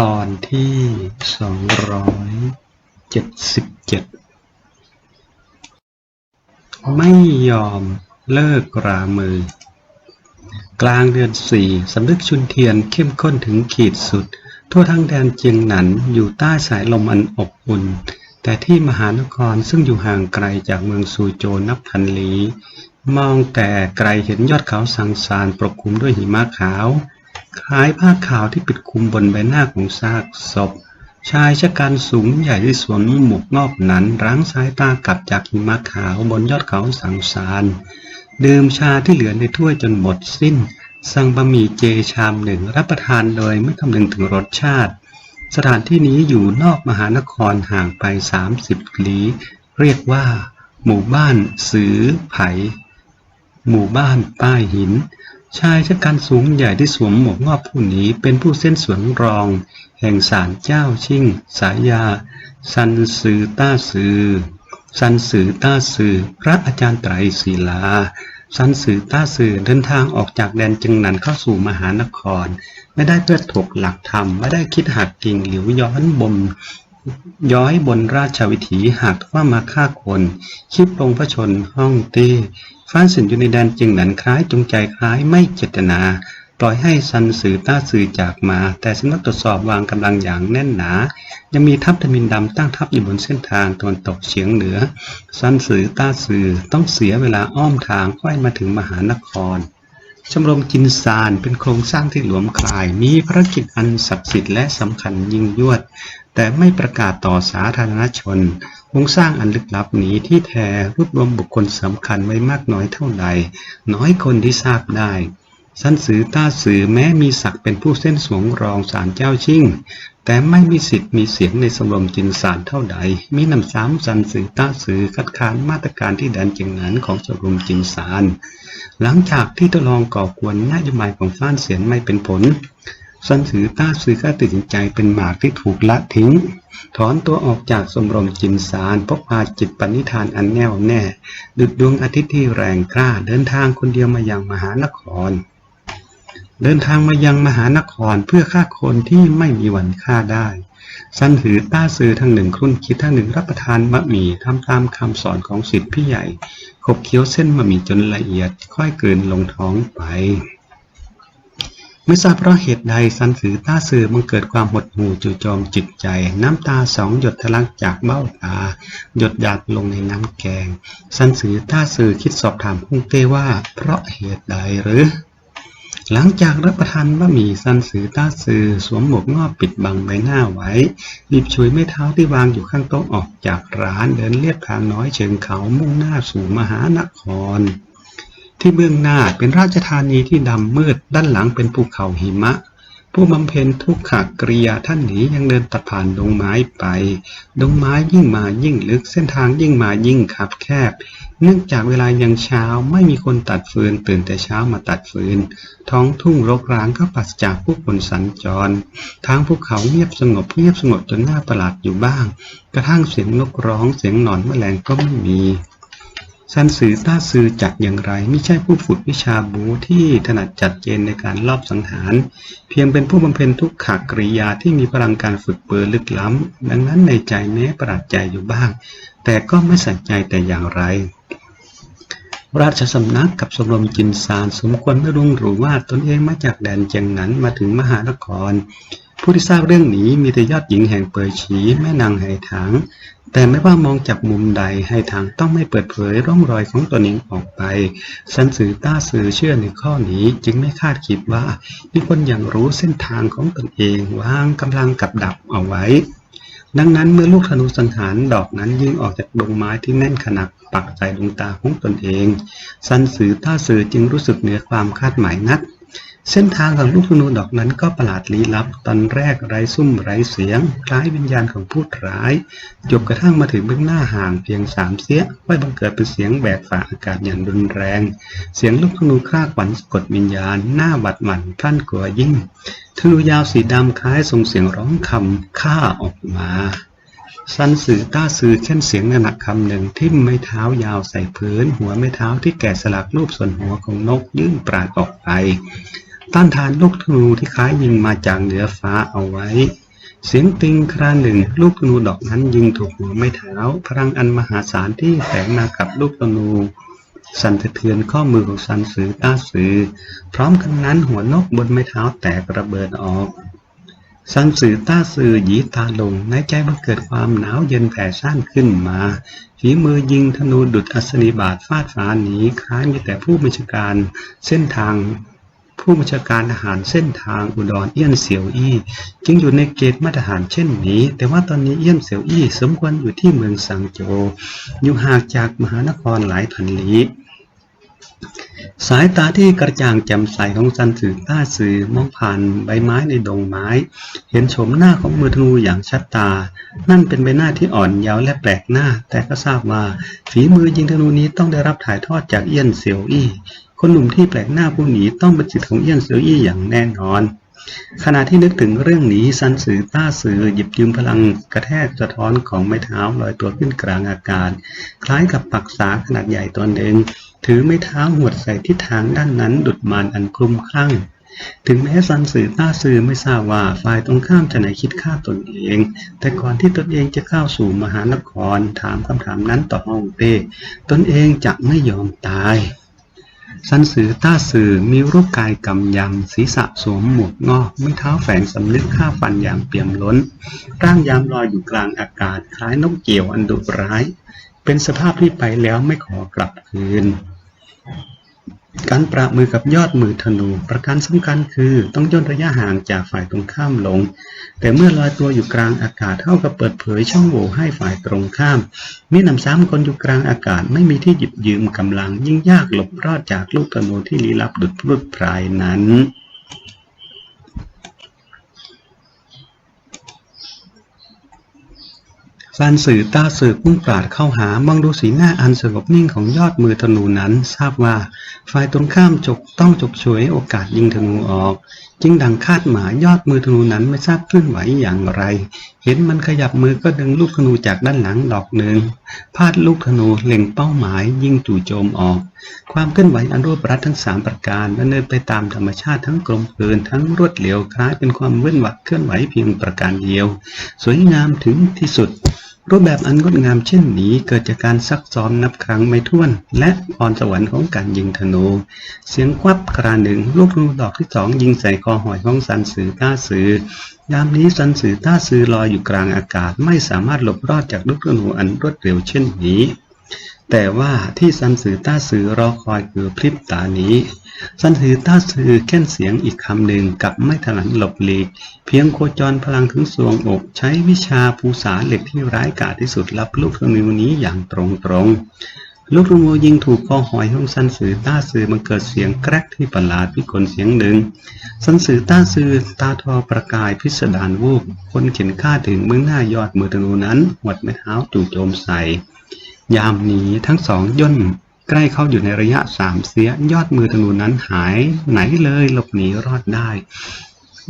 ตอนที่สองร้อยเจ็ดสิบเจ็ดไม่ยอมเลิกรามือ กลางเดือนสี่สำนึกชุนเทียนเข้มข้นถึงขีดสุด ทั่วทั้งแดนเจียงหนันอยู่ใต้สายลมอันอบอุ่น แต่ที่มหานครซึ่งอยู่ห่างไกลจากเมืองซูโจวนับพันลี้ มองแต่ไกลเห็นยอดเขาสังสารปกคลุมด้วยหิมะขาว คล้ายผ้าขาวที่ปิดคลุมบนใบหน้าของซากศพ ชายชะกันสูงใหญ่ที่สวมหมวกงอกนั้นรั้งสายตากลับจากหิมะขาวบนยอดเขาสังสาร ดื่มชาที่เหลือในถ้วยจนหมดสิ้น สั่งบะหมี่เจชามหนึ่งรับประทานโดยไม่คำนึงถึงรสชาติ สถานที่นี้อยู่นอกมหานครห่างไป 30 ลี้ เรียกว่า หมู่บ้านสือไผ หมู่บ้านป้ายหิน ชายชะกันสูงใหญ่ที่สวมหมวกงอบผู้นี้เป็นผู้เส้นสวนรอง แห่งศาลเจ้าชิ่ง สายา ซันซือต้าซือซันสือต้าซือพระอาจารย์ไตรศิลาซันสือต้าซือเดินทางออกจากแดนจึงหนันเข้าสู่มหานคร ไม่ได้เพื่อถกหลักธรรม ไม่ได้คิดหักกิ่งหลิวย้อนบนย้อยบนราชวิถีหากว่ามาฆ่าคน คิดลงพระชนห้องเต้ ฟ้านสินอยู่ในแดนจึงหนันคล้ายจงใจคล้ายไม่เจตนา ปล่อยให้ซันสือต้าซือจากมา แต่สำนักตรวจสอบวางกำลังอย่างแน่นหนา ยังมีทัพทมินดำตั้งทัพอยู่บนเส้นทางตะวันตกเฉียงเหนือ ซันสือต้าซือต้องเสียเวลาอ้อมทางค่อยมาถึงมหานครชมรมจินซานเป็นโครงสร้างที่หลวมคลาย มีภารกิจอันศักดิ์สิทธิ์และสำคัญยิ่งยวด แต่ไม่ประกาศต่อสาธารณชนโครงสร้างอันลึกลับนี้ที่แท้รวบรวมบุคคลสำคัญไว้มากน้อยเท่าใด น้อยคนที่ทราบได้สันสือต้าสือแม้มีศักดิ์เป็นผู้เส้นสวงรองศาลเจ้าชิ่ง แต่ไม่มีสิทธิ์มีเสียงในสมรมจินสารเท่าใด มีนำซ้ำสันสือต้าสือคัดค้านมาตรการที่แดนจียงหนานของสมรมจินสารหลังจากที่ทดลองก่อกวนนโยบายของฟ้านเสียนไม่เป็นผล สันสือต้าสือก็ตัดสินใจเป็นหมากที่ถูกละทิ้ง ถอนตัวออกจากสมรมจินสารพกพาจิตปณิธานอันแน่วแน่ ดุจดวงอาทิตย์ที่แรงกล้าเดินทางคนเดียวมายังมหานคร เดินทางมายังมหานครเพื่อฆ่าคนที่ไม่มีวันฆ่าได้สันหือต้าซื้อทั้งหนึ่งครุ่นคิดทั้งหนึ่งรับประทานบะหมี่ทำตามคำสอนของสิทธิพี่ใหญ่ขบเคี้ยวเส้นบะหมี่จนละเอียดค่อยเกินลงท้องไป ไม่ทราบเพราะเหตุใดสันสือต้าสือมันเกิดความหดหู่จู่โจมจิตใจ น้ำตาสองหยดทะลักจากเบ้าตา หยดหยาดลงในน้ำแกง สันสือต้าสือคิดสอบถามฮ่งเต้ว่า เพราะเหตุใดหรือ หลังจากรับประทานบะหมี่ซันสือต้าซือสวมหมวกงอบปิดบังใบหน้าไว้หยิบฉุยไม้เท้าที่วางอยู่ข้างโต๊ะออกจากร้านเดินเลียบทางน้อยเชิงเขามุ่งหน้าสู่มหานคร ที่เบื้องหน้าเป็นราชธานีที่ดำมืด ด้านหลังเป็นภูเขาหิมะ ผู้บำเพ็ญทุกขกริยาท่านนี้ยังเดินตัดผ่านดงไม้ไป ดงไม้ยิ่งมายิ่งลึกเส้นทางยิ่งมายิ่งคับแคบ เนื่องจากเวลายังเช้าไม่มีคนตัดฟืนตื่นแต่เช้ามาตัดฟืน ท้องทุ่งรกร้างก็ปราศจากผู้คนสัญจร ทางภูเขาเงียบสงบเงียบสงบจนน่าประหลาดอยู่บ้าง กระทั่งเสียงนกร้องเสียงหนอนแมลงก็ไม่มี ซันสือต้าซือจัดอย่างไรไม่ใช่ผู้ฝึกวิชาบูที่ถนัดจัดเจนในการลอบสังหาร เพียงเป็นผู้บำเพ็ญทุกขากริยาที่มีพลังการฝึกเปือลึกล้ำ ดังนั้นในใจแม้ประหลาดใจอยู่บ้าง แต่ก็ไม่ใส่ใจแต่อย่างไร ราชสำนักกับสมรมจินซานสมควรไม่รู้หรือว่าตนเองมาจากแดนเจียงหนันมาถึงมหานคร ผู้ที่ทราบเรื่องนี้มีแต่ยอดหญิงแห่งเปยฉีแม่นางไหถาง แต่ไม่ว่ามองจากมุมใดไหถางต้องไม่เปิดเผยร่องรอยของตนเองออกไปสันสือต้าสือเชื่อในข้อนี้จึงไม่คาดคิดว่ามีคนอย่างรู้เส้นทางของตนเองวางกำลังกับดักเอาไว้ ดังนั้นเมื่อลูกธนูสังหารดอกนั้นยิงออกจากดงไม้ที่แน่นขนักปักใส่ดวงตาของตนเอง สันสือท่าสือจึงรู้สึกเหนือความคาดหมายนัก เส้นทางของลูกธนูดอกนั้นก็ประหลาดลี้ลับ ตอนแรกไร้ซุ่มไร้เสียง คล้ายวิญญาณของผู้ร้าย จบกระทั่งมาถึงเบื้องหน้าห่างเพียงสามเสี้ยค่อยบังเกิดเป็นเสียงแบกฝ่าอากาศอย่างรุนแรง เสียงลูกธนูคลาขวัญกดวิญญาณ หน้าหวัดหวั่นพลั่นกลัวยิ่งธนูยาวสีดำคล้ายส่งเสียงร้องคำฆ่าออกมาสันสือต้าสือเช่นเสียงหนักคำหนึ่งทิ่มไม้เท้ายาวใส่พื้น หัวไม้เท้าที่แกะสลักรูปส่วนหัวของนกยื่นปราดออกไป ต้านทานลูกธนูที่คล้ายยิงมาจากเหนือฟ้าเอาไว้ เสียงติงคราหนึ่ง ลูกธนูดอกนั้นยิงถูกหัวไม่เท้า พลังอันมหาศาลที่แฝงมากับลูกธนูสั่นสะเทือนข้อมือของซันสือต้าสือ พร้อมกันนั้นหัวนกบนไม้เท้าแตกระเบิดออกซันสือต้าสือหยีตาลงในใจบังเกิดความหนาวเย็นแผ่ซ่านขึ้นมาฝีมือยิงธนูดุดอัศนีบาทฟาดฟ้าหนีคล้ายมีแต่ผู้บัญชาการเส้นทาง ผู้บัญชาการทหารเส้นทางอุดรเอี้ยนเสี่ยวอี้จึงอยู่ในเกณฑ์มาตรฐานเช่นนี้ แต่ว่าตอนนี้เอี้ยนเสี่ยวอี้สมควรอยู่ที่เมืองสังโจวอยู่ห่างจากมหานครหลายพันลี้สายตาที่กระจ่างแจ่มใสของซันสือต้าสือมองผ่านใบไม้ในดงไม้ เห็นโฉมหน้าของมือธนูอย่างชัดตา นั่นเป็นใบหน้าที่อ่อนเยาว์และแปลกหน้า แต่ก็ทราบว่าฝีมือยิงธนูนี้ต้องได้รับถ่ายทอดจากเอี้ยนเซียวอี้ คนหนุ่มที่แปลกหน้าผู้นี้ต้องเป็นสิทธิ์ของเอี้ยนเซียวอี้อย่างแน่นอน ขณะที่นึกถึงเรื่องนี้ซันสือต้าสือหยิบยืมพลังกระแทกสะท้อนของไม้เท้าลอยตัวขึ้นกลางอากาศ คล้ายกับปักษาขนาดใหญ่ตัวหนึ่งถือไม้เท้าหวดใส่ทิศทางด้านนั้นดุดมารอันคลุ้มคลั่งถึงแม้ซันสือต้าซือไม่ทราบว่าฝ่ายตรงข้ามจะไหนคิดฆ่าตนเอง แต่ก่อนที่ตนเองจะเข้าสู่มหานครถามคำถามนั้นต่อฮ่องเต้ตนเองจะไม่ยอมตาย สันสือต้าสือมีรูปกายกำยำศีรษะสวมหมวกงอกไม่เท้าแฝงสำนึกข้าฟันอย่างเปี่ยมล้น ร่างยามลอยอยู่กลางอากาศคล้ายนกเกี่ยวอันดุร้าย เป็นสภาพที่ไปแล้วไม่ขอกลับคืน การประมือกับยอดมือธนู ประการสำคัญคือต้องย่นระยะห่างจากฝ่ายตรงข้ามลง แต่เมื่อลอยตัวอยู่กลางอากาศเท่ากับเปิดเผยช่องโหว่ให้ฝ่ายตรงข้ามมีนำซ้ำคนอยู่กลางอากาศไม่มีที่หยิบยืมกำลังยิ่งยากหลบรอดจากลูกธนูที่ลี้ลับดุดพรุดพรายนั้น ซานสื่อตาสือพุ่งปราดเข้าหามองดูสีหน้าอันสงบนิ่งของยอดมือธนูนั้นทราบว่าฝ่ายตรงข้ามจกต้องจกฉวยโอกาสยิงธนูออก จึงดังคาดหมายยอดมือธนูนั้นไม่ทราบเคลื่อนไหวอย่างไร เห็นมันขยับมือก็ดึงลูกธนูจากด้านหลังดอกหนึ่งพาดลูกธนูเล็งเป้าหมายยิงจู่โจมออก ความเคลื่อนไหวอันรวบรัดทั้งสามประการดำเนินไปตามธรรมชาติทั้งกลมกลืนทั้งรวดเร็วคล้ายเป็นความเว้นวักเคลื่อนไหวเพียงประการเดียว สวยงามถึงที่สุด รูปแบบอันงดงามเช่นนี้เกิดจากการซักซ้อมนับครั้งไม่ถ้วน และพรสวรรค์ของการยิงธนู เสียงควับกระหนึ่งลูกธนูดอกที่สองยิงใส่คอหอยของสันสือต้าสือยามนี้สันสือต้าสือลอยอยู่กลางอากาศไม่สามารถหลบรอดจากลูกธนูอันรวดเร็วเช่นนี้ แต่ว่าที่สันสือต้าสือรอคอยคือพริบตานี้สันสือต้าสือแค่นเสียงอีกคำหนึ่งกับไม่ถลันหลบหลีก เพียงโคจรพลังถึงสวงอก ใช้วิชาภูษาเหล็กที่ร้ายกาจที่สุดรับลูกธนูนี้อย่างตรงตรงๆลูกธนูยิงถูกคอหอยของสันสือต้าสือมันเกิดเสียงแกรกที่ประหลาดพิกลเสียงหนึ่งสันสือต้าสือตาทอประกายพิสดารวูบคนเข็นฆ่าถึงเมืองหน้ายอดมือธนูนั้นหวดไม้เท้าจู่โจมใส่ ยามนี้ทั้งสองย่นใกล้เข้าอยู่ในระยะสามเสีย ยอดมือธนูนั้นหายไหนเลยหลบหนีรอดได้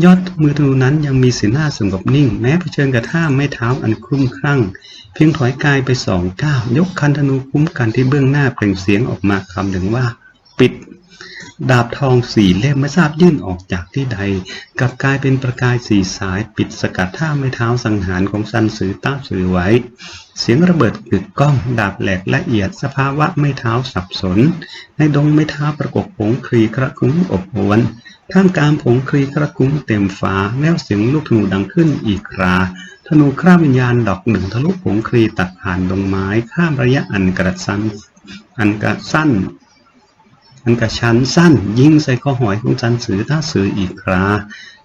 ยอดมือธนูนั้นยังมีสีหน้าสงบนิ่ง แม้เผชิญกับท่าไม่เท้าอันคลุ้มคลั่ง เพียงถอยกายไปสองก้าวยกคันธนูคุ้มกันที่เบื้องหน้าเปล่งเสียงออกมาคำหนึ่งว่า ปิด ดาบทองสี่เล่มไม่ทราบยื่นออกจากที่ใดกลับกลายเป็นประกายสีสายปิดสกัดท่าไม่เท้าสังหารของซันสือต้าสือไว้ เสียงระเบิดกึกก้อง ดาบแหลกละเอียดสภาวะไม่เท้าสับสน ในดงไม่เท้าประกบผงครีกระคุ้งอบอวนท่ามกลางผงครีกระคุ้งเต็มฟ้าแววเสียงลูกธนูดังขึ้นอีกคราธนูคราบวิญญาณดอกหนึ่งทะลุผงครีตัดผ่านดงไม้ข้ามระยะอันกระสันอันกระสั้น อันกระชั้นสั้น ยิงใส่คอหอยของซันสือต้าสืออีกครา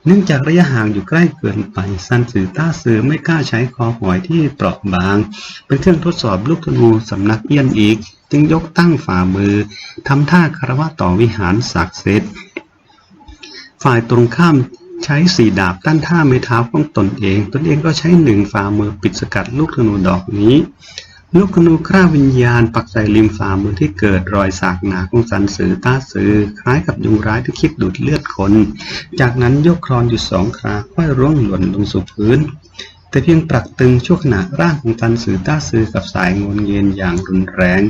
เนื่องจากระยะห่างอยู่ใกล้เกินไปซันสือต้าสือไม่กล้าใช้คอหอยที่เปราะบาง เป็นเครื่องทดสอบลูกธนูสำนักเอี้ยนอีก จึงยกตั้งฝ่ามือทำท่าคารวะต่อวิหารศักดิ์สิทธิ์ฝ่ายตรงข้ามใช้สีดาบต้านท่าไม้เท้าของตนเอง ตนเองก็ใช้หนึ่งฝ่ามือปิดสกัดลูกธนูดอกนี้ ลูกธนูคร่าวิญญาณ ปักใส่ริมฝ่ามือที่เกิดรอยสากหนาของสันสือต้าสือ คล้ายกับยุงร้ายที่คิดดูดเลือดคน จากนั้นยกครอนอยู่สองคราค่อยร่วงหล่นลงสู่พื้น แต่เพียงปรักตึงชั่วขณะร่างของตันสือต้าสือกับสายงนเงียนอย่างรุนแรง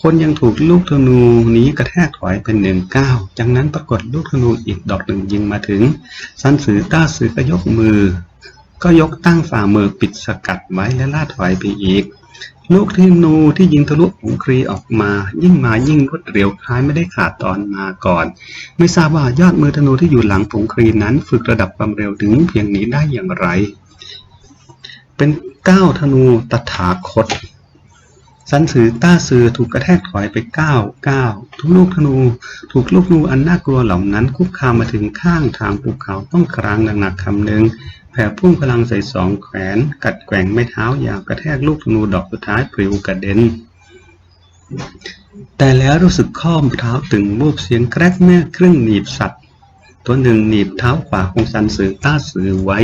คนยังถูกลูกธนูนี้กระแทกถอยเป็นหนึ่งก้าวจากนั้นปรากฏลูกธนูอีกดอกหนึ่งยิงมาถึงสันสือต้าสือก็ยกมือ ก็ยกตั้งฝ่ามือปิดสกัดไว้และล่าถอยไปอีก ลูกธนูที่ยิงทะลุผงครีออกมา ยิ่งมายิ่งรวดเร็วคล้ายไม่ได้ขาดตอนมาก่อน ไม่ทราบว่ายอดมือธนูที่อยู่หลังผงครีนั้น ฝึกระดับความเร็วถึงเพียงนี้ได้อย่างไร เป็นก้าวธนูตถาคต สันสือต้าซือถูกกระแทกถอยไปก้าก้าทุกลูกธนู ถูกลูกธนูอันน่ากลัวเหล่านั้นคุกคามมาถึงข้างทางภูเขาต้องกลางหนักๆคำหนึ่ง แผ่พุ่งพลังใส่สองแขน กัดแกว่งไม่เท้าอย่างกระแทกลูกธนูดอกสุดท้ายปลิวกระเด็น แต่แล้วรู้สึกข้อมเท้าตึงบูบเสียงแกรกแม่เครื่องหนีบสัตว์ ตัวหนึ่งหนีบเท้าขวาของสันสือต้าสือไว้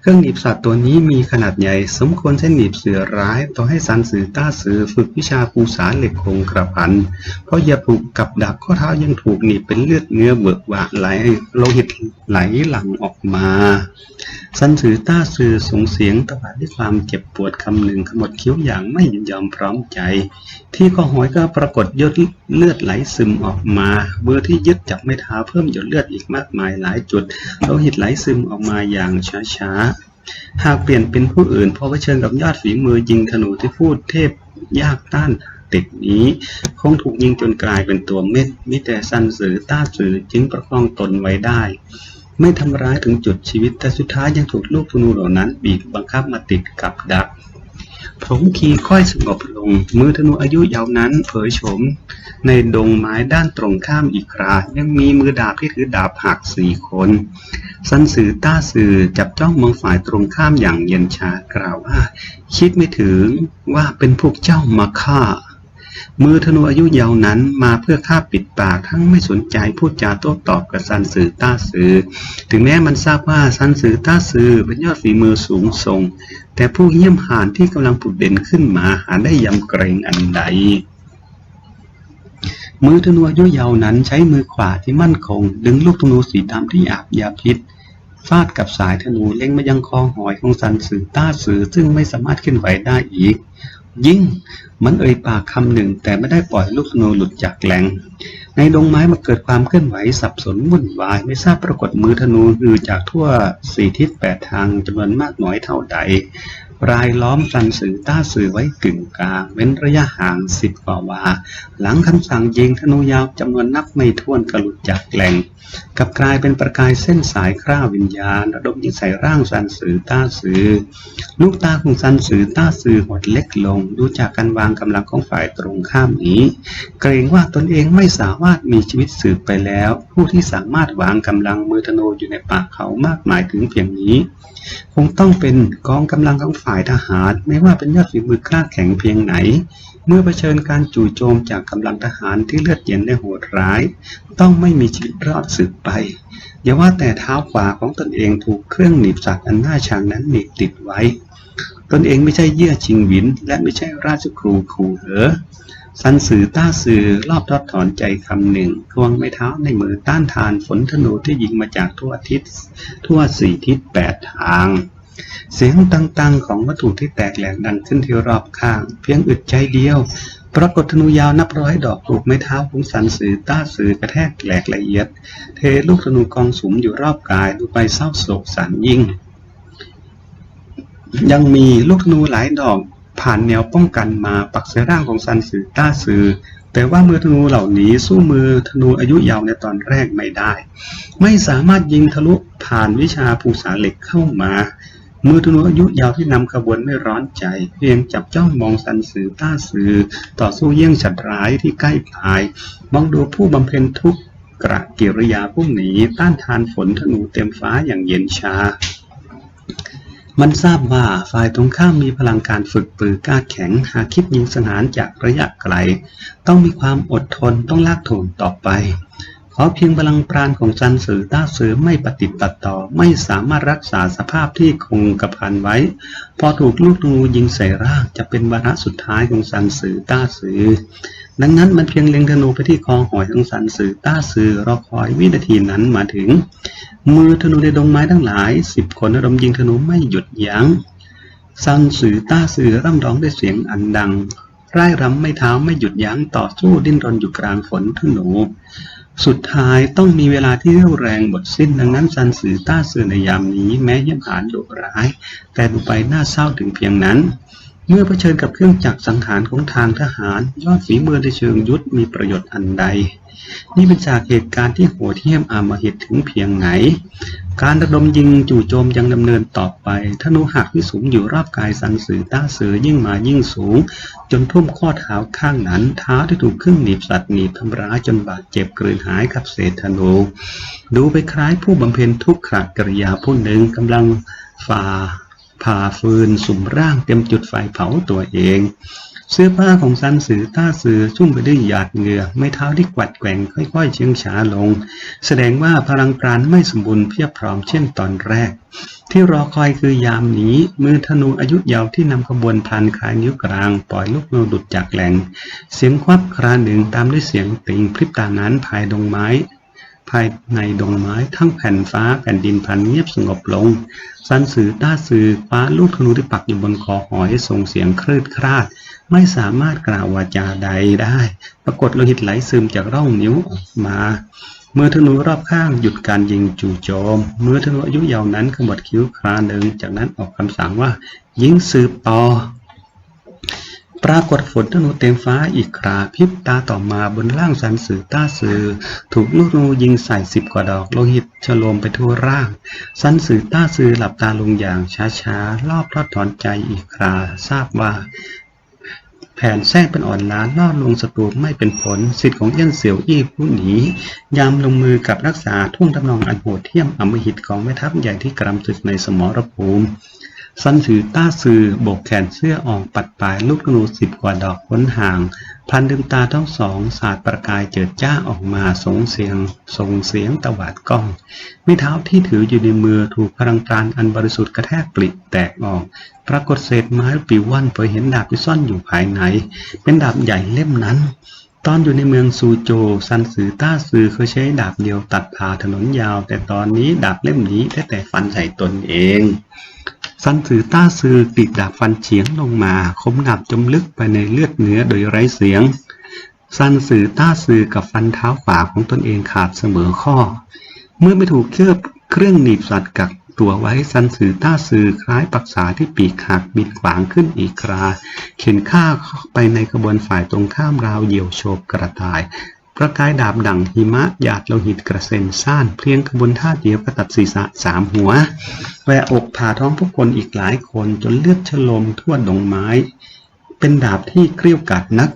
เครื่องหนีบสัตว์ตัวนี้มีขนาดใหญ่ สมควรใช้หนีบเสือร้ายต่อให้สันสือต้าสือฝึกวิชาปูสาเหล็กคงกระพัน เพราะอย่าผูกกับดักข้อเท้ายังถูกหนีบเป็นเลือดเนื้อเบิกบะไหลโลหิตไหลหลั่งออกมา สันสือต้าสือส่งเสียงตวัดด้วยความเจ็บปวดคำหนึ่งขมวดคิ้วอย่างไม่ยินยอมพร้อมใจ ที่คอหอยก็ปรากฏยดเลือดไหลซึมออกมาเมื่อที่ยึดจับไม่เท้าเพิ่มหยดเลือดอีกมากมายหลายจุดโลหิตไหลซึมออกมาอย่างช้าๆ หากเปลี่ยนเป็นผู้อื่นพอเผชิญกับยอดฝีมือยิงธนูที่พูดเทพยากต้านติดนี้ คงถูกยิงจนกลายเป็นตัวเม็ดมิแต่สันสือต้าสือจึงประคองตนไว้ได้ ไม่ทำร้ายถึงจุดชีวิตแต่สุดท้ายยังถูกลูกธนูเหล่านั้นบีบบังคับมาติดกับดัก ผงคีค่อยสงบลง มือธนูอายุยาวนั้นเผยโฉม ในดงไม้ด้านตรงข้ามอีกครา ยังมีมือดาบที่ถือดาบหักสี่คน สันสือต้าสื่อจับจ้องมองฝ่ายตรงข้ามอย่างเย็นชากล่าวว่า คิดไม่ถึงว่าเป็นพวกเจ้ามาฆ่า มือธนูอายุยาวนั้นมาเพื่อฆ่าปิดปากทั้งไม่สนใจพูดจาโต้ตอบกับซันสือต้าสือ ถึงแม้มันทราบว่าซันสือต้าสือเป็นยอดฝีมือสูงส่ง แต่ผู้เยี่ยมหานที่กำลังผุดเด่นขึ้นมาหาได้ยำเกรงอันใดมือธนูอายุยาวนั้นใช้มือขวาที่มั่นคง ดึงลูกธนูสีดำที่อาบยาพิษฟาดกับสายธนูเล็งมายังคอหอยของสันสือต้าสือซึ่งไม่สามารถขึ้นไหวได้อีก ยิ่ง มันเอ่ยปากคำหนึ่ง แต่ไม่ได้ปล่อยลูกธนูหลุดจากแหลงในดงไม้มาเกิดความเคลื่อนไหวสับสนวุ่นวาย ไม่ทราบปรากฏมือธนูฮือจากทั่วสี่ทิศแปดทางจำนวนมากน้อยเท่าใด รายล้อมสันสือต้าสือไว้กึ่งกลางเว้นระยะห่างสิบกว่าวา หลังคำสั่งยิงธนูยาวจำนวนนับไม่ถ้วนกระหลุดจากแหล่งกับกลายเป็นประกายเส้นสายคร่าวิญญาณ ระดมยิงใส่ร่างสันสือต้าสือลูกตาของสันสือต้าสือหดเล็กลง ดูจากการวางกำลังของฝ่ายตรงข้ามนี้ เกรงว่าตนเองไม่สามารถมีชีวิตสืบไปแล้ว ผู้ที่สามารถวางกำลังมือธนูอยู่ในปากเขามากมายถึงเพียงนี้ คงต้องเป็นกองกำลังของฝ่ายทหาร ไม่ว่าเป็นยอดฝีมือกล้าแข็งเพียงไหน เมื่อเผชิญการจู่โจมจากกำลังทหารที่เลือดเย็นและโหดร้าย ต้องไม่มีชีวิตรอดสืบไป อย่าว่าแต่เท้าขวาของตนเองถูกเครื่องหนีบสัตว์อันน่าชังนั้นหนีบติดไว้ ตนเองไม่ใช่เยี่ยชิงหวิน และไม่ใช่ราชครูขู่เหอสันสือต้าสือรอบทอดถอนใจคำหนึ่งควงไม้เท้าในมือต้านทานฝนธนูที่ยิงมาจากทั่วทิศทั่วสี่ทิศแปดทาง เสียงตังๆของวัตถุที่แตกแหลกดังขึ้นที่รอบข้าง เพียงอึดใจเดียวปรากฏธนูยาวนับร้อยดอกถูกไม้เท้าของสันสือต้าสือกระแทกแหลกละเอียด เทลูกธนูกองสุมอยู่รอบกายดูไปเศร้าโศกสันยิ่ง ยังมีลูกธนูหลายดอกผ่านแนวป้องกันมาปักใส่ร่างของซันสือต้าสือ แต่ว่ามือธนูเหล่านี้สู้มือธนูอายุยาวในตอนแรกไม่ได้ ไม่สามารถยิงทะลุผ่านวิชาภูษาเหล็กเข้ามา มือธนูอายุยาวที่นำขบวนไม่ร้อนใจ เพียงจับจ้องมองสันสือต้าสือ ต่อสู้เยี่ยงฉัดร้ายที่ใกล้ตาย มองดูผู้บำเพ็ญทุกกระกิริยาผู้หนีต้านทานฝนธนูเต็มฟ้าอย่างเย็นชา มันทราบว่าฝ่ายตรงข้ามมีพลังการฝึกปือกล้าแข็ง หากคิดยิงสังหารจากระยะไกล ต้องมีความอดทนต้องลากถูนต่อไป ขอเพียงพลังปราณของจันสือต้าสือไม่ปฏิบัติต่อ ไม่สามารถรักษาสภาพที่คงกระพันไว้ พอถูกลูกนูยิงใส่ร่างจะเป็นวาระสุดท้ายของสันสือต้าสือ ดังนั้นมันเพียงเล็งธนูไปที่คอหอยของสันสือต้าสือรอคอยวินาทีนั้นมาถึง มือธนูในดงไม้ทั้งหลายสิบคนระดมยิงธนูไม่หยุดยัง้งซันสือต้าสือร่ำร้องด้วยเสียงอันดังไร่รำไม่เท้าไม่หยุดยั้งต่อสู้ดิ้นรนอยู่กลางฝนธนูสุดท้ายต้องมีเวลาที่เรี่ยวแรงหมดสิ้นดังนั้นซันสือต้าสื่อในยามนี้แม้เยี่ยมหานดุร้าย แต่ดูไปน่าเศร้าถึงเพียงนั้น เมื่อเผชิญกับเครื่องจักรสังหารของทางทหาร ยอดฝีมือในเชิงยุทธมีประโยชน์อันใด นี่เป็นจากเหตุการณ์ที่โหดเหี้ยมอำมหิตถึงเพียงไหน การระดมยิงจู่โจมยังดำเนินต่อไปธนูหักที่สูงอยู่รอบกายสันสือต้าเสือยิ่งมายิ่งสูง จนท่วมข้อเท้าข้างนั้นเท้าที่ถูกครึ่งหนีบสัตว์หนีบทำร้ายจนบาดเจ็บกลืนหายกับเศษธนู ดูไปคล้ายผู้บำเพ็ญทุกขกริยาผู้หนึ่งกำลังฝ่า ผ่าฟืนสุ่มร่างเต็มจุดไฟเผาตัวเอง เสื้อผ้าของซันสือต้าสือชุ่มไปด้วยหยาดเหงื่อไม่เท้าที่กวัดแกว่งค่อยๆเชื่องช้าลง แสดงว่าพลังปราณไม่สมบูรณ์เพียบพร้อมเช่นตอนแรก ที่รอคอยคือยามนี้ มือธนูอายุยาวที่นำขบวนพันคลายนิ้วกลาง ปล่อยลูกนูดุดจากแหลงเสียงควับคราหนึ่งตามด้วยเสียงติงพริบตานั้นภายดงไม้ ภายในดงไม้ทั้งแผ่นฟ้าแผ่นดินพันเงียบสงบลง สันสือต้าสือฟ้าลูกธนูที่ปักอยู่บนคอหอยส่งเสียงครืดคราด ไม่สามารถกล่าววาจาใดได้ ปรากฏโลหิตไหลซึมจากร่องนิ้วออกมาเมื่อธนูรอบข้างหยุดการยิงจู่โจมเมื่อธนูอายุยาวนั้นขมวดคิ้วคราหนึ่งจากนั้นออกคำสั่งว่า ยิงสืบต่อ ปรากฏฝนธนูเต็มฟ้าอีกคราพิบตาต่อมาบนล่างสันสือต้าสือ ถูกลูกธนูยิงใส่สิบกว่าดอกโลหิตฉโลมไปทั่วร่าง สันสือต้าสือหลับตาลงอย่างช้าๆรอบรอดถอนใจอีกคราทราบว่าแผนแทรกเป็นอ่อนล้าล่อลวงศัตรูไม่เป็นผล สิทธิ์ของเอี้ยนเสี่ยวอี้ผู้หนียามลงมือกับรักษาท่วงทำนองอันโหดเหี้ยมอมหิตของแม่ทัพใหญ่ที่กรำศึกในสมรภูมิ สันถือต้าซือโบกแขนเสื้อออกปัดปลายลูกธนูสิบกว่าดอกพ้นห่างพันลืมตาทั้งสองสาดประกายเจิดจ้าออกมาส่งเสียงส่งเสียงตวาดก้องมิเท้าที่ถืออยู่ในมือถูกพลังปราณอันบริสุทธิ์กระแทกปลิแตกออก ปรากฏเศษไม้ปิวว่อนเผยเห็นดาบที่ซ่อนอยู่ภายใน เป็นดาบใหญ่เล่มนั้นตอนอยู่ในเมืองซูโจซันสือต้าซือเคยใช้ดาบเดียวตัดผ่าถนนยาว แต่ตอนนี้ดาบเล่มนี้ได้แต่ฟันใส่ตนเอง ซันสือต้าซือกรีดดาบฟันเฉียงลงมา คมดาบจมลึกไปในเลือดเนื้อโดยไร้เสียง ซันสือต้าซือกับฟันเท้าขวาของตนเองขาดเสมอข้อ เมื่อไม่ถูกเคลือบเครื่องหนีบสัตว์กักตัวไว้ซันสือต้าซือคล้ายปักษาที่ปีกหักบิดขวางขึ้นอีกครา เข็นข้าไปในขบวนฝ่ายตรงข้ามราวเหยี่ยวโฉบกระต่าย ประกายดาบดั่งหิมะ หยาดโลหิตกระเซ็นซ่าน เพลียงขบวนท่าเดียวกระตัดศีรษะสามหัวแหวกอกผ่าท้องผู้คนอีกหลายคนจนเลือดฉลมทั่วดงไม้ เป็นดาบที่เกรี้ยวกาดนัก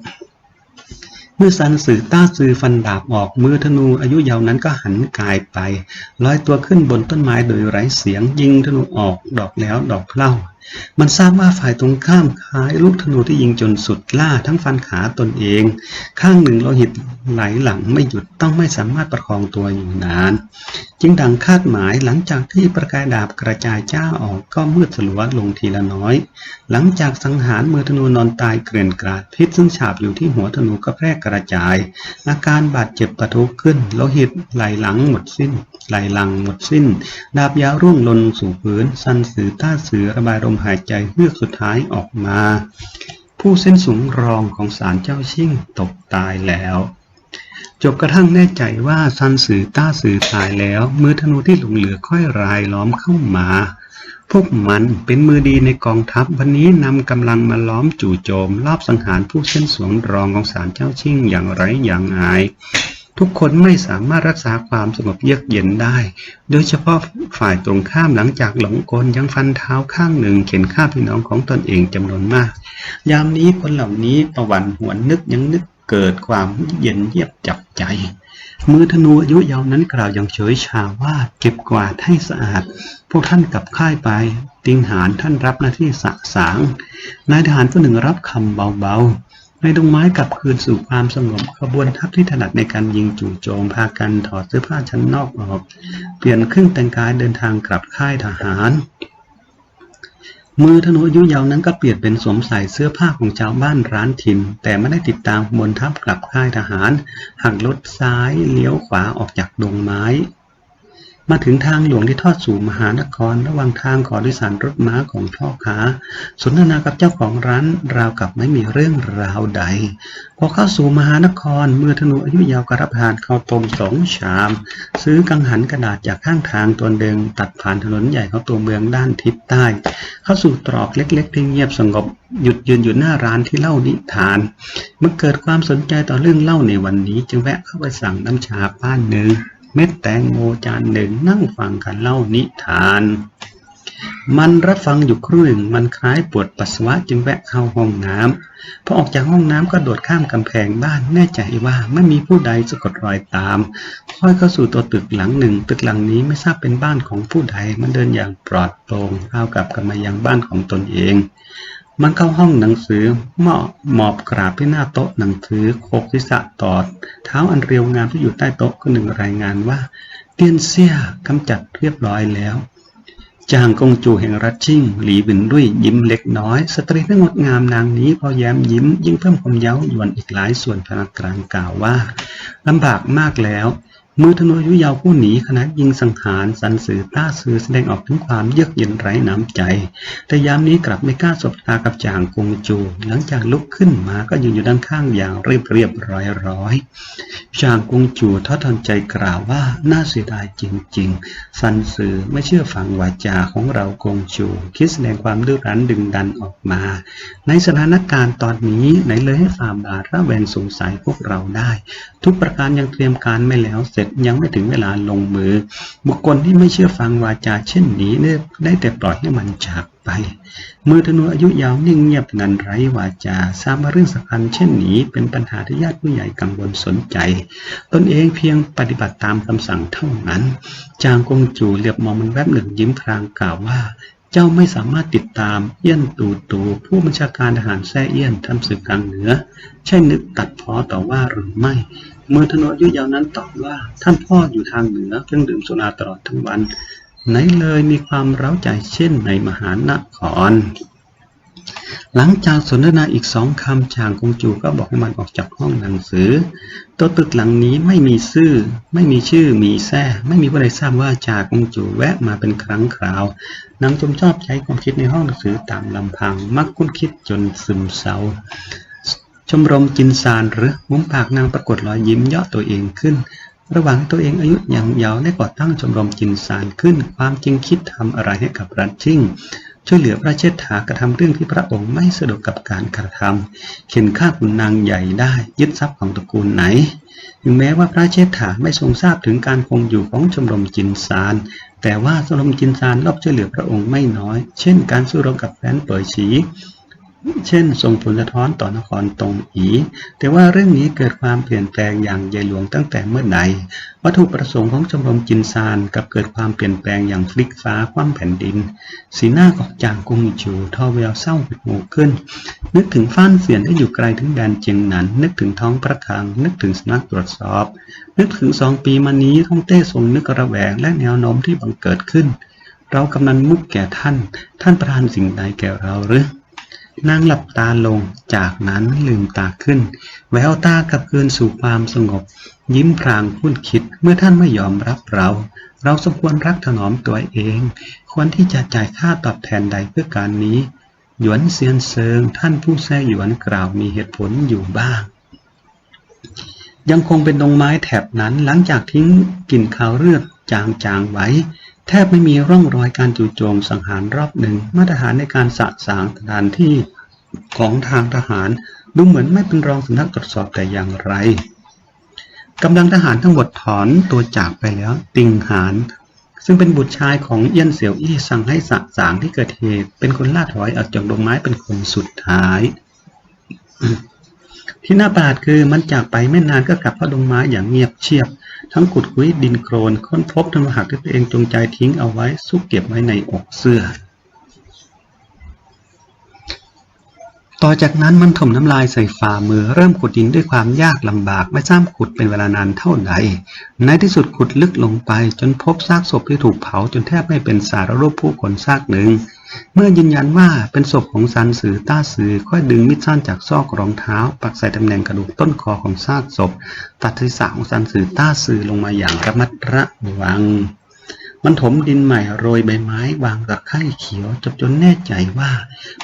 เมื่อซันสือต้าซือฟันดาบออกมือธนูอายุยาวนั้นก็หันกายไปลอยตัวขึ้นบนต้นไม้โดยไร้เสียงยิงธนูออกดอกแล้วดอกเล่า มันทราบว่าฝ่ายตรงข้ามคล้ายลูกธนูที่ยิงจนสุดล่าทั้งฟันขาตนเอง ข้างหนึ่งโลหิตไหลหลังไม่หยุดต้องไม่สามารถประคองตัวอยู่นาน จึงดังคาดหมายหลังจากที่ประกายดาบกระจายจ้าออกก็มืดสลัวลงทีละน้อย หลังจากสังหารมือธนูนอนตายเกลื่อนกราดพิษซึ่งฉาบอยู่ที่หัวธนูก็แพร่กระจาย อาการบาดเจ็บปะทุขึ้นโลหิตไหลหลังหมดสิ้น ไหลหลังหมดสิ้น ดาบยาวร่วงลนสู่พื้น สันสือต้าสือระบายลมหายใจเฮือกสุดท้ายออกมา ผู้เส้นสูงรองของศาลเจ้าชิ่งตกตายแล้วจบกระทั่งแน่ใจว่าซันสือต้าสือตายแล้ว มือธนูที่หลงเหลือค่อยรายล้อมเข้ามา พวกมันเป็นมือดีในกองทัพวันนี้นำกำลังมาล้อมจู่โจม รอบสังหารผู้เส้นสวงรองของศาลเจ้าชิ่งอย่างไร้อย่างอาย ทุกคนไม่สามารถรักษาความสงบเยือกเย็นได้ โดยเฉพาะฝ่ายตรงข้ามหลังจากหลงกลยังฟันเท้าข้างหนึ่งเข็นฆ่าพี่น้องของตนเองจำนวนมาก ยามนี้คนเหล่านี้ประวันหวนนึกยังนึกเกิดความเย็นเยียบจับใจ มือธนูอายุยาวนั้นกล่าวอย่างเฉยชาว่าเก็บกวาดให้สะอาด พวกท่านกลับค่ายไป ติงหานท่านรับหน้าที่สะสาง นายทหารผู้หนึ่งรับคำเบาๆ ในดงไม้กลับคืนสู่ความสงบขบวนทัพที่ถนัดในการยิงจู่โจมพากันถอดเสื้อผ้าชั้นนอกออก เปลี่ยนเครื่องแต่งกายเดินทางกลับค่ายทหาร มือธนูอายุยาวนั้นก็เปลี่ยนเป็นสวมใส่เสื้อผ้าของชาวบ้านร้านถิ่น แต่ไม่ได้ติดตามขบวนทัพกลับค่ายทหารหักรถซ้ายเลี้ยวขวาออกจากดงไม้ มาถึงทางหลวงที่ทอดสู่มหานคร ระหว่างทางขอโดยสารรถม้าของพ่อค้า สนทนากับเจ้าของร้านราวกับไม่มีเรื่องราวใด พอเข้าสู่มหานคร เมื่อธนูอายุยาวกระรับทานข้าวต้มสองชาม ซื้อกังหันกระดาษจากข้างทางตัวเดิงตัดผ่านถนนใหญ่ของตัวเมืองด้านทิศใต้ เข้าสู่ตรอกเล็ก ๆ ที่เงียบสงบหยุดยืนอยู่หน้าร้านที่เล่านิทาน เมื่อเกิดความสนใจต่อเรื่องเล่าในวันนี้ จึงแวะเข้าไปสั่งน้ำชาป้านหนึ่ง เม็ดแตงโมจานหนึ่งนั่งฟังกันเล่านิทาน มันรับฟังอยู่ครู่หนึ่งมันคล้ายปวดปัสสาวะจึงแวะเข้าห้องน้ำพอออกจากห้องน้ำก็โดดข้ามกำแพงบ้านแน่ใจว่าไม่มีผู้ใดสะกดรอยตามค่อยเข้าสู่ตัวตึกหลังหนึ่ง ตึกหลังนี้ไม่ทราบเป็นบ้านของผู้ใดมันเดินอย่างปลอดโปร่งราวกับกำมายังบ้านของตนเอง มันเข้าห้องหนังสือหมอบหมอบกราบที่หน้าโต๊ะหนังสือโคกศีรษะตอด เท้าอันเรียวงามที่อยู่ใต้โต๊ะก็หนึ่งรายงานว่า เตียนเสี่ยกำจัดเรียบร้อยแล้วจางกงจูแห่งรัชชิ่ง หลีวินด้วยยิ้มเล็กน้อย สตรีที่งดงามนางนี้พอแย้มยิ้ม ยิ่งเพิ่มความเย้ายวนอีกหลายส่วนพนักกลางกล่าวว่าลำบากมากแล้ว มือธนูอายุยาวผู้หนีคณะยิงสังหารสันสือต้าซื้อแสดงออกถึงความเยือกเย็นไร้น้ำใจ แต่ยามนี้กลับไม่กล้าสบตากับจางกงจู หลังจากลุกขึ้นมาก็ยืนอยู่ด้านข้างอย่างเรียบเรียบร้อยร้อยจางกงจูทอดทอนใจกล่าวว่าน่าเสียดายจริงๆ สันสือไม่เชื่อฟังวาจาของเรากงจู คิดแสดงความดื้อรั้นดึงดันออกมา ในสถานการณ์ตอนนี้ไหนเลยให้ฟาบาทระแวงสงสัยพวกเราได้ ทุกประการยังเตรียมการไม่แล้วเสร็จยังไม่ถึงเวลาลงมือ บุคคลที่ไม่เชื่อฟังวาจาเช่นนี้ได้ได้แต่ปล่อยให้มันจากไป มือธนูอายุยาวนิ่งเงียบงันไร้วาจาทราบว่าเรื่องสำคัญเช่นนี้ เป็นปัญหาที่ญาติผู้ใหญ่กังวลสนใจ ตนเองเพียงปฏิบัติตามคำสั่งเท่านั้น จางกงจูเหลียบมองมันแวบหนึ่งยิ้มพรางกล่าวว่าเจ้าไม่สามารถติดตามเอี้ยนตูตูผู้บัญชาการทหารแท้เอี้ยนทำศึกกลางเหนือ ใช่นึกตัดพ้อต่อว่าหรือไม่ เมื่อธนูอายุยาวนั้นตอบว่า ท่านพ่ออยู่ทางเหนือเครื่องดื่มสุราตลอดทั้งวัน ไหนเลยมีความเร้าใจเช่นในมหานคร หลังจากสนทนาอีกสองคำจางกงจูก็บอกให้มันออกจากห้องหนังสือ ตัวตึกหลังนี้ไม่มีชื่อ ไม่มีชื่อ มีแท้ไม่มีผู้ใดทราบว่าจากงจูแวะมาเป็นครั้งคราวนางจมชอบใช้ความคิดในห้องหนังสือตามลำพัง มักคุ้นคิดจนซึมเศร้า ชมรมจินซานหรือมุมปากนางปรากฏรอยยิ้มยาะตัวเองขึ้น ระหว่างตัวเองอายุยังเยาว์ได้ก่อตั้งชมรมจินซานขึ้น ความจริงคิดทำอะไรให้กับรัฐชิ่งช่วยเหลือพระเชษฐากระทำเรื่องที่พระองค์ไม่สะดวกกับการกระทำเข็นฆ่าขุนนางใหญ่ได้ยึดทรัพย์ของตระกูลไหน ถึงแม้ว่าพระเชษฐาไม่ทรงทราบถึงการคงอยู่ของชมรมจินซาน แต่ว่าชมรมจินซานรอบช่วยเหลือพระองค์ไม่น้อย เช่น การสู้รบกับแคว้นเปิดฉี เช่น ส่งผลสะท้อนต่อนครตรงอี แต่ว่าเรื่องนี้เกิดความเปลี่ยนแปลงอย่างใหญ่หลวงตั้งแต่เมื่อใดวัตถุประสงค์ของชมรมจินซานกับเกิดความเปลี่ยนแปลงอย่างฟลิกฟ้าคว่ำแผ่นดิน สีหน้าของจางกุงจูทอแววเศร้าปิดหูขึ้น นึกถึงฟ้านเสียนที่อยู่ไกลถึงแดนเจียงหนัน นึกถึงท้องพระคลัง นึกถึงสนักตรวจสอบ นึกถึงสองปีมานี้ท่องเต้ทรงนึกระแวงและแนวโน้มที่บังเกิดขึ้น เรากำนันมุกแก่ท่าน ท่านประทานสิ่งใดแก่เราหรือ นางหลับตาลง จากนั้นลืมตาขึ้น แววตากลับคืนสู่ความสงบ ยิ้มพรางพุ่นคิด เมื่อท่านไม่ยอมรับเรา เราสมควรรักถนอมตัวเอง ควรที่จะจ่ายค่าตอบแทนใดเพื่อการนี้ หยวนเซียนเซิง ท่านผู้แท้หยวนกล่าวมีเหตุผลอยู่บ้าง ยังคงเป็นดงไม้แถบนั้นหลังจากทิ้งกลิ่นคาวเลือดจางๆไว้ แทบไม่มีร่องรอยการจู่โจมสังหารรอบหนึ่ง มาตรฐานในการสะสางสถานที่ของทางทหารดูเหมือนไม่เป็นรองสำนักตรวจสอบแต่อย่างไรกำลังทหารทั้งหมดถอนตัวจากไปแล้ว ติงหานซึ่งเป็นบุตรชายของเอี้ยนเสี่ยวอี้สั่งให้สะสางที่เกิดเหตุ เป็นคนล่าถอยออกจากดงไม้เป็นคนสุดท้าย ที่น่าประหลาดคือมันจากไปไม่นานก็กลับเข้าดงไม้อย่างเงียบเชียบ ทั้งขุดคุ้ยดินโครนค้นพบธรรมหักที่ตัวเองจงใจทิ้งเอาไว้ซุกเก็บไว้ในอกเสื้อ ต่อจากนั้นมันถมน้ำลายใส่ฝ่ามือเริ่มขุดดินด้วยความยากลำบากไม่ทราบขุดเป็นเวลานานเท่าใดในที่สุดขุดลึกลงไปจนพบซากศพที่ถูกเผาจนแทบไม่เป็นสารรูปผู้คนซากหนึ่ง เมื่อยืนยันว่าเป็นศพของซันสือต้าสือค่อยดึงมิดสั้นจากซอกรองเท้า ปักใส่ตำแหน่งกระดูกต้นคอของซากศพ ตัดศีรษะของซันสือต้าสือลงมาอย่างระมัดระวัง มันถมดินใหม่โรยใบไม้วางตะไคร่เขียวจบจนแน่ใจว่า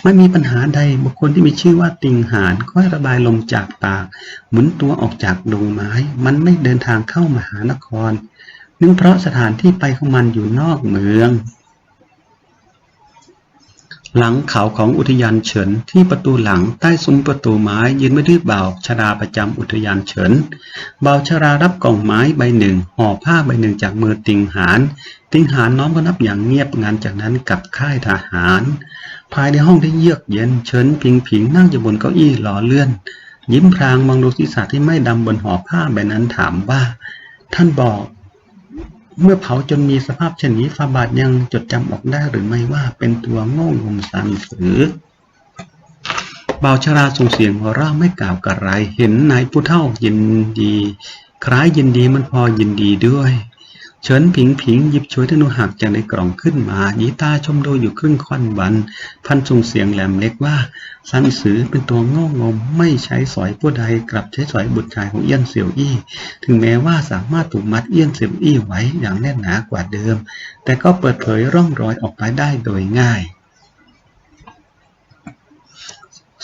ไม่มีปัญหาใดบุคคลที่มีชื่อว่าติงหานค่อยระบายลมจากปากหมุนตัวออกจากดงไม้ มันไม่เดินทางเข้ามหานครเนื่องเพราะสถานที่ไปของมันอยู่นอกเมือง หลังเขาของอุทยานเฉินที่ประตูหลังใต้ซุ้มประตูไม้ยืนไม่ดื้อบ่าวชราประจำอุทยานเฉินบ่าวชรารับกล่องไม้ใบหนึ่งห่อผ้าใบหนึ่งจากมือติงหาน ติงหานน้อมก็นับอย่างเงียบงานจากนั้นกลับค่ายทหาร ภายในห้องที่เยือกเย็นเฉินพิงผิงนั่งอยู่บนเก้าอี้หล่อเลื่อน ยิ้มพรางมองดูศีรษะที่ไม่ดำบนห่อผ้าใบนั้นถามว่า ท่านบอก เมื่อเผาจนมีสภาพเช่นนี้ฟาบาทยังจดจำออกได้หรือไม่ว่าเป็นตัวโง่งมสันหรือบ่าวชราส่งเสียงหัวเราะไม่กล่าวกระไร เห็นนายผู้เฒ่ายินดี คล้ายยินดีมันพอยินดีด้วย เฉินผิงผิงหยิบช่วยธนูหักจากในกล่องขึ้นมาหยีตาชมดูอยู่ครึ่งค่อนวัน พันส่งเสียงแหลมเล็กว่าสันสือเป็นตัวง่งมไม่ใช้สอยผู้ใดกลับใช้สอยบุตรชายของเอี้ยนเสี่ยวอี้ ถึงแม้ว่าสามารถถูกมัดเอี้ยนเสี่ยวอี้ไว้อย่างแน่นหนากว่าเดิม แต่ก็เปิดเผยร่องรอยออกไปได้โดยง่าย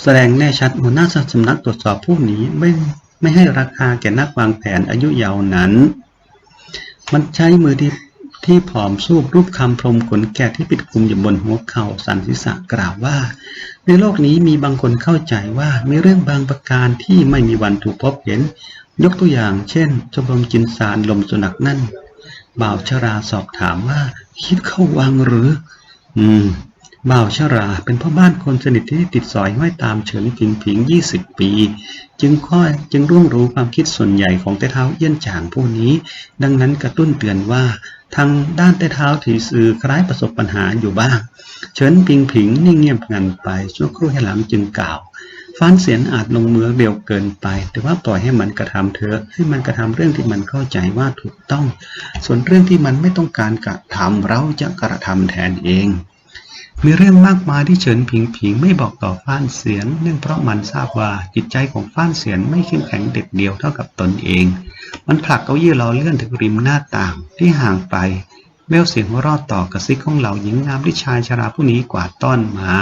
แสดงแน่ชัดหัวหน้าสำนักตรวจสอบผู้นี้ไม่ไม่ให้ราคาแก่นักวางแผนอายุยาวนั้น มันใช้มือที่ที่ผอมสูบรูปคำพรมขนแกะที่ปิดคลุมอยู่บนหัวเข่าสันศีรษะกล่าวว่า ในโลกนี้มีบางคนเข้าใจว่ามีเรื่องบางประการที่ไม่มีวันถูกพบเห็น ยกตัวอย่างเช่นชมรมจินสารลมสุนักนั่นบ่าวชราสอบถามว่า คิดเข้าวังหรือ อืม บ่าวชรา เป็นพ่อบ้านคนสนิทที่ติดสอยห้อยตามเฉินผิงผิงยี่สิบปี จึงค่อยจึงร่วงรู้ความคิดส่วนใหญ่ของเต้เท้าเอี้ยนจางผู้นี้ ดังนั้นกระตุ้นเตือนว่า ทางด้านเต้เท้าถีซือคล้ายประสบปัญหาอยู่บ้าง เฉินผิงผิงนิ่งเงียบงันไปชั่วครู่ให้หลังจึงกล่าวฟ้านเสียนอาจลงมือเร็วเกินไป แต่ว่าปล่อยให้มันกระทำเถอะ ให้มันกระทำเรื่องที่มันเข้าใจว่าถูกต้อง ส่วนเรื่องที่มันไม่ต้องการกระทำเราจะกระทำแทนเอง มีเรื่องมากมายที่เฉินผิงผิงไม่บอกต่อฟ้านเสียน เนื่องเพราะมันทราบว่าจิตใจของฟ้านเสียนไม่เข้มแข็งเด็ดเดียวเท่ากับตนเอง มันผลักเก้าอี้ล้อเลื่อนถึงริมหน้าต่างที่ห่างไปแววเสียงหัวเรอดต่อกระซิกของเหล่าหญิงงามที่ชายชราผู้นี้กวาดต้อนมา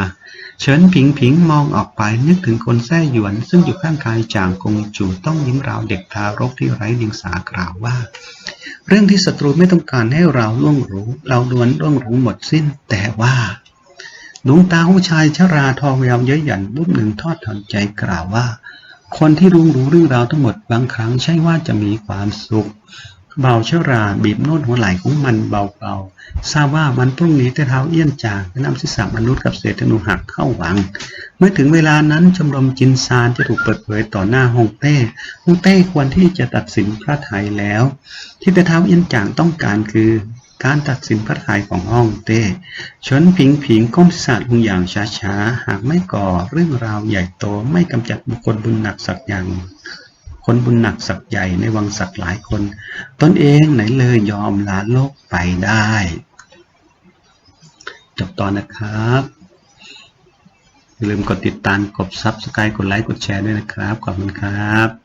เฉินผิงผิงมองออกไปนึกถึงคนแท้หยวน ซึ่งอยู่ข้างกายจางกงจูต้องยิ้มราวเด็กทารกที่ไร้เดียงสากล่าวว่า เรื่องที่ศัตรูไม่ต้องการให้เราล่วงรู้ เราล้วนล่วงรู้หมดสิ้น แต่ว่า ดวงตาของชายชราทองแววเย้ยหยันรูปหนึ่งทอดถอนใจกล่าวว่า คนที่รู้รู้เรื่องราวทั้งหมดบางครั้งใช่ว่าจะมีความสุข เบาชราบีบโน้ตหัวไหล่ของมันเบาๆทราบว่าวันพรุ่งนี้แต่เท้าเอี้ยนจางนำศีรษะมนุษย์กับเศษธนูหักเข้าหวัง เมื่อถึงเวลานั้นชมรมจินซานจะถูกเปิดเผยต่อหน้าฮงเต้ฮงเต้ควรที่จะตัดสินพระไทยแล้ว ที่แต่เท้าเอี้ยนจางต้องการคือ การตัดสินพระทัยของฮ่องเต้เฉินผิงผิงก้มศีรษะลงอย่างช้าๆ หากไม่ก่อเรื่องราวใหญ่โตไม่กำจัดบุคคลบุญหนักสักอย่าง คนบุญหนักสักใหญ่ในวังสักหลายคน ตนเองไหนเลยยอมลาโลกไปได้ จบตอนนะครับอย่าลืมกดติดตามกดซับสไครต์กดไลค์ กดแชร์ด้วยนะครับ ขอบคุณครับ